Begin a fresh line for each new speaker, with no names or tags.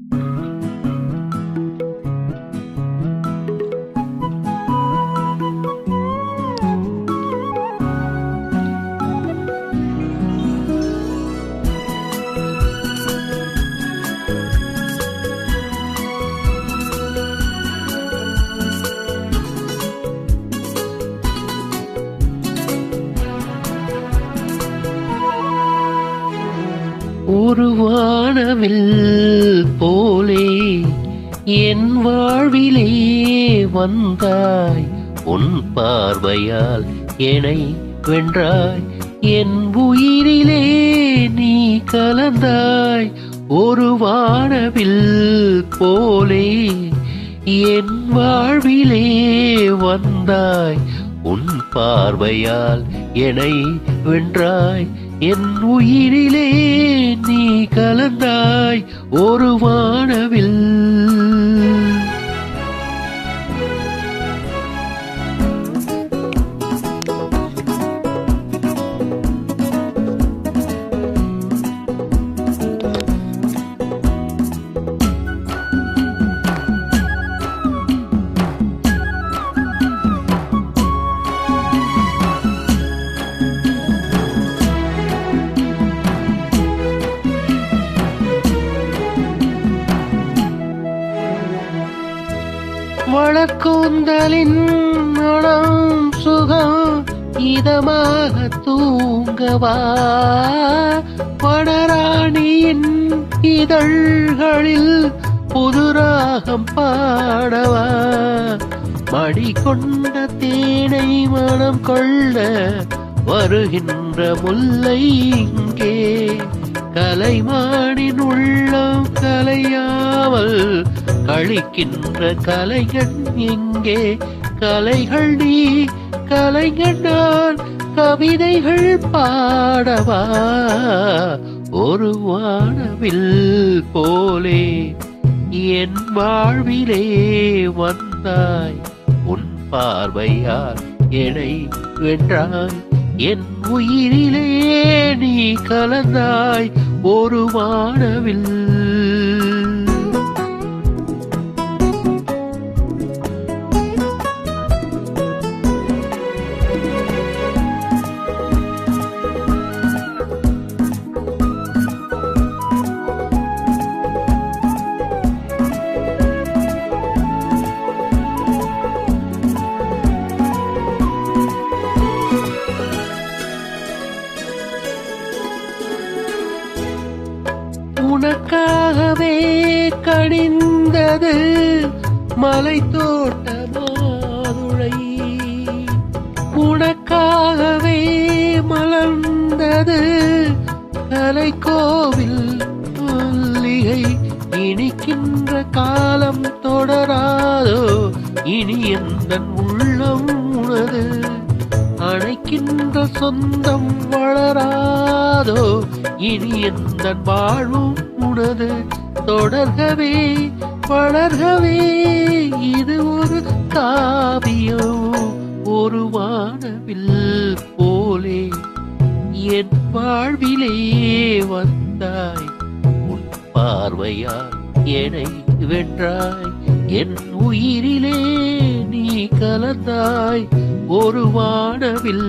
Thank you. ஒரு வானவில் போலே என் வாழ்விலே வந்தாய். உன் பார்வையால் என்னை வென்றாய். என் உயிரிலே நீ கலந்தாய். ஒரு வானவில் போலே என் வாழ்விலே வந்தாய். உன் பார்வையால் என்னை வென்றாய். என் உயிரிலே நீ கலந்தாய் ஒரு வானவில். வழக்கூந்தலின் மனம் சுகம் இதமாக தூங்கவா? வடராணியின் இதழ்களில் புதுராகம் பாடவா? மடி கொண்ட தேனை மனம் கொள்ள வருகின்ற முல்லை இங்கே. கலைமானின் உள்ளம் கலையாமல் கழிக்கின்ற கலைகள் எங்கே கலைகள் நீ கலைஞன் நான் கவிதைகள் பாடவா? ஒரு வானவில் போலே என் வாழ்விலே வந்தாய். உன் பார்வையால் என்னை வென்றாய். என் உயிரிலே நீ கலந்தாய் ஒரு வானவில். உனக்காகவே கணிந்தது மலை தோட்ட மாதுளை உனக்காகவே மலர்ந்தது கலை கோவில் மல்லிகை. இனிக்கின்ற காலம் தொடராதோ இனி எந்த உள்ளம் உனது அணைக்கின்ற சொந்தம் வளராதோ இனி எந்த வாழும் உனது தொடர்கவே வளர்கவே. இது ஒரு காவியம் ஒரு வானவில் போலே. என் வாழ்விலே வந்தாய் உன் பார்வையால் என்னை வென்றாய். என் உயிரிலே நீ கலந்தாய் ஒரு வானவில்